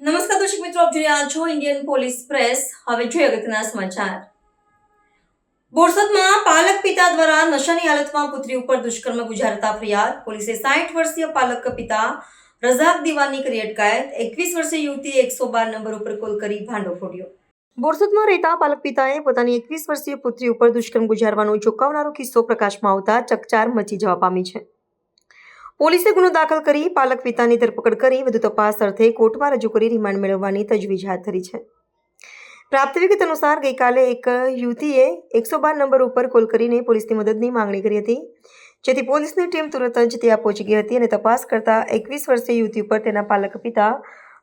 નમસ્કાર દર્શક મિત્રો, આપ જોઈ રહ્યા છો ઇન્ડિયન પોલીસ પ્રેસ હવે જોઈએ અગત્યના સમાચાર. બોરસદમાં પાલક પિતા દ્વારા નશાની હાલતમાં પુત્રી ઉપર દુષ્કર્મ ગુજારતા ફરિયાદ. પોલીસે સાઠ વર્ષીય પાલક પિતા રઝાક દિવાની કરી અટકાયત. એકવીસ વર્ષીય યુવતી એકસો બાર નંબર ઉપર કોલ કરી ભાંડો ફોડ્યો. બોરસદમાં રહેતા પાલક પિતાએ પોતાની એકવીસ વર્ષીય પુત્રી ઉપર દુષ્કર્મ ગુજારવાનો ચોંકાવનારો કિસ્સો પ્રકાશમાં આવતા ચકચાર મચી જવા પામી છે. પોલીસે ગુનો દાખલ કરી પાલક પિતાની ધરપકડ કરી વધુ તપાસ અર્થે કોર્ટમાં રજૂ કરી રિમાન્ડ મેળવવાની તજવીજ હાથ ધરી છે. પ્રાપ્ત વિગત અનુસાર ગઈકાલે એક યુવતીએ એકસો બાર નંબર ઉપર કોલ કરીને પોલીસની મદદની માંગણી કરી હતી. જેથી પોલીસની ટીમ તુરંત જ ત્યાં પહોંચી ગઈ હતી અને તપાસ કરતા એકવીસ વર્ષીય યુવતી ઉપર તેના પાલક પિતા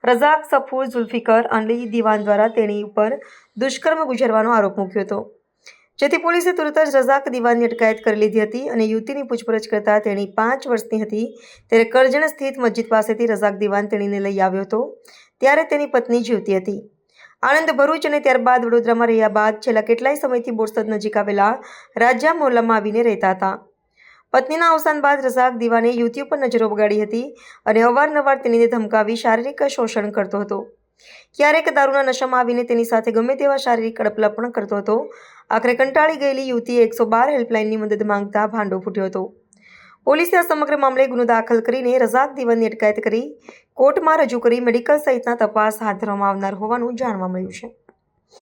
રઝાક સફૂર ઝુલ્ફિકર અલી દિવાન દ્વારા તેની ઉપર દુષ્કર્મ ગુજારવાનો આરોપ મૂક્યો હતો. જેથી પોલીસે તુરંત જ રઝાક દિવાનની અટકાયત કરી લીધી હતી અને યુવતીની પૂછપરછ કરતાં તેણી પાંચ વર્ષની હતી. ત્યારે કરજણ સ્થિત મસ્જિદ પાસેથી રઝાક દિવાન તેણીને લઈ આવ્યો હતો. ત્યારે તેની પત્ની જીવતી હતી. આણંદ ભરૂચ અને ત્યારબાદ વડોદરામાં રહ્યા બાદ છેલ્લા કેટલાય સમયથી બોરસદ નજીક આવેલા રાજા મોહલ્લામાં આવીને રહેતા હતા. પત્નીના અવસાન બાદ રઝાક દિવાને યુવતી પર નજરો બગાડી હતી અને અવારનવાર તેણીને ધમકાવી શારીરિક શોષણ કરતો હતો. ક્યારેક દારૂના નશામાં આવીને તેની સાથે ગમે તેવા શારીરિક કડપલા પણ કરતો હતો. આખરે કંટાળી ગયેલી યુવતીએ એકસો બાર હેલ્પલાઇનની મદદ માંગતા ભાંડો ફૂટ્યો હતો. પોલીસે આ સમગ્ર મામલે ગુનો દાખલ કરીને રઝાક દિવાનની અટકાયત કરી કોર્ટમાં રજૂ કરી મેડિકલ સહિતના તપાસ હાથ ધરવામાં આવનાર હોવાનું જાણવા મળ્યું છે.